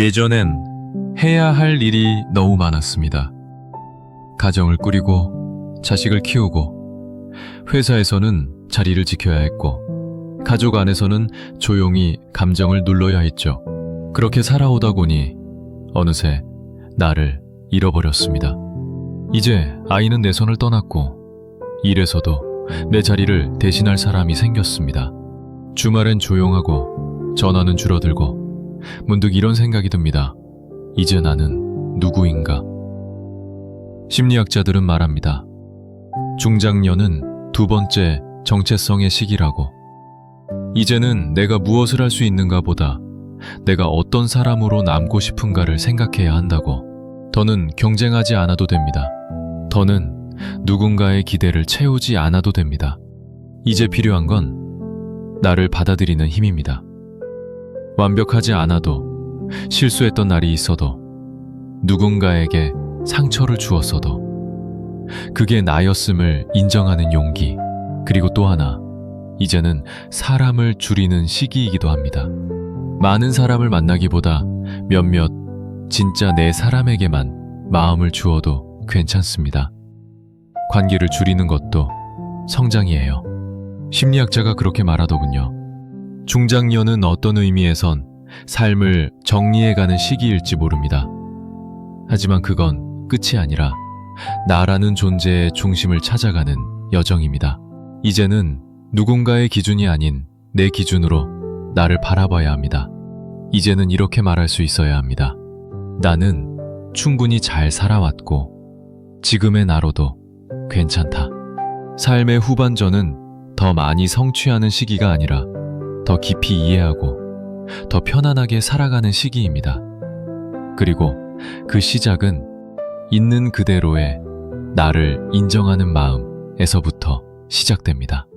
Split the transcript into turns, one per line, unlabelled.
예전엔 해야 할 일이 너무 많았습니다. 가정을 꾸리고 자식을 키우고 회사에서는 자리를 지켜야 했고 가족 안에서는 조용히 감정을 눌러야 했죠. 그렇게 살아오다 보니 어느새 나를 잃어버렸습니다. 이제 아이는 내 손을 떠났고 일에서도 내 자리를 대신할 사람이 생겼습니다. 주말엔 조용하고 전화는 줄어들고 문득 이런 생각이 듭니다. 이제 나는 누구인가? 심리학자들은 말합니다. 중장년은 두 번째 정체성의 시기라고. 이제는 내가 무엇을 할 수 있는가 보다 내가 어떤 사람으로 남고 싶은가를 생각해야 한다고. 더는 경쟁하지 않아도 됩니다. 더는 누군가의 기대를 채우지 않아도 됩니다. 이제 필요한 건 나를 받아들이는 힘입니다. 완벽하지 않아도 실수했던 날이 있어도 누군가에게 상처를 주었어도 그게 나였음을 인정하는 용기 그리고 또 하나 이제는 사람을 줄이는 시기이기도 합니다. 많은 사람을 만나기보다 몇몇 진짜 내 사람에게만 마음을 주어도 괜찮습니다. 관계를 줄이는 것도 성장이에요. 심리학자가 그렇게 말하더군요. 중장년은 어떤 의미에선 삶을 정리해가는 시기일지 모릅니다. 하지만 그건 끝이 아니라 나라는 존재의 중심을 찾아가는 여정입니다. 이제는 누군가의 기준이 아닌 내 기준으로 나를 바라봐야 합니다. 이제는 이렇게 말할 수 있어야 합니다. 나는 충분히 잘 살아왔고 지금의 나로도 괜찮다. 삶의 후반전은 더 많이 성취하는 시기가 아니라 더 깊이 이해하고 더 편안하게 살아가는 시기입니다. 그리고 그 시작은 있는 그대로의 나를 인정하는 마음에서부터 시작됩니다.